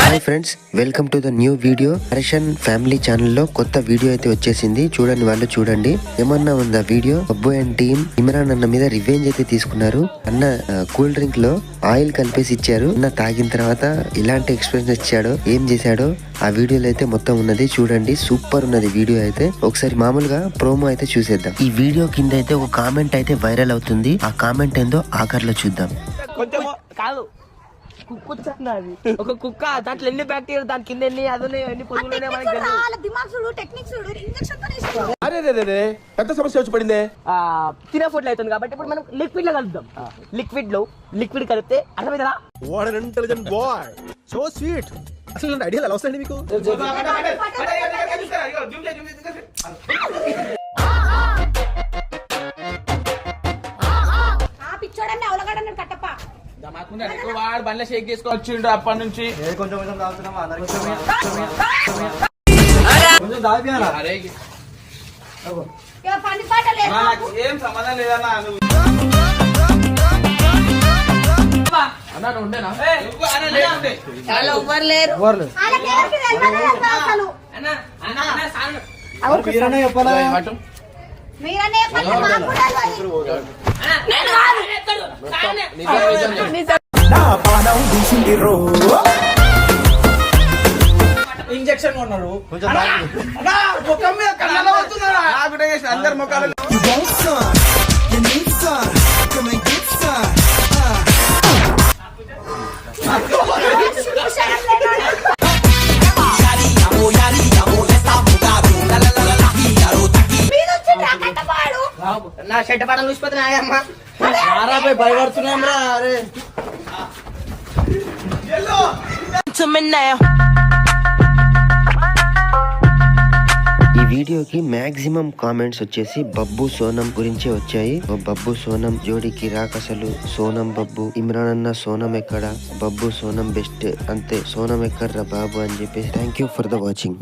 Hi friends welcome to the new video. Harshan family ఛానల్లో కొత్త video అయితే వచ్చేసింది. చూడండి వాళ్ళు చూడండి. ఏమన్నా ఉందా వీడియో? అబ్బో అండ్ టీమ్ ఇమ్రాన్ అన్న మీద రివెంజ్ అయితే తీసుకున్నారు. అన్న కూల్ డ్రింక్లో ఆయిల్ కలిపేసి ఇచ్చారు. అన్న తాగిన తర్వాత ఇలాంటి ఎక్స్ప్రెషన్ ఇచ్చాడో. ఏం చేశాడో? ఆ వీడియోలో అయితే మొత్తం ఉన్నది చూడండి. సూపర్ ఉన్నది వీడియో అయితే. ఒకసారి మామూలుగా ప్రోమో అయితే చూసేద్దాం. ఈ వీడియో కింద అయితే ఒక కామెంట్ అయితే వైరల్ అవుతుంది. ఆ కామెంట్ ఏందో ఆఖర్లో చూద్దాం. కాదు కుక్క అది ఒక కుక్క దాంట్లో ఎన్ని బ్యాక్టీరియా దాని కింద ఎన్ని అది ఉన్నాయి, ఎన్ని ఇస్తారు అరే రే రే రే పెద్ద సమస్య వచ్చి పడిందే ఆ, తినే ఫుడ్ అవుతుంది కాబట్టి ఇప్పుడు మనం లిక్విడ్లో కలుద్దాం లిక్విడ్లో లిక్విడ్ కలిపితే అర్థమైందా what an intelligent boy so sweet అసలు ఐడియాలు ఎలా వస్తాయండి మీకు ఆ పిచ్చోడని అవలగడని కట్టప్ప వాడు బండ్ల షేక్ చేసుకొచ్చిండు అప్పటి నుంచి. ఏం సంబంధం లేదన్నా నువ్వు. అన్నా ఇంజక్షన్ కొన్నాడు అందరి ముఖాలు. నా షెడ్ పడలు చూసిపోతున్నా అమ్మ భయపడుతున్నాం రా అరే. ఈ వీడియోకి మాక్సిమం కామెంట్స్ వచ్చేసి బబ్బు సోనం గురించే వచ్చాయి. ఓ బబ్బు సోనం జోడికి రాకసలు సోనం బబ్బు ఇమ్రాన్ అన్న సోనం ఎక్కడ? బబ్బు సోనం బెస్ట్ అంతే సోనం ఎక్కడ్రా బాబు అని చెప్పేసి. Thank you for the watching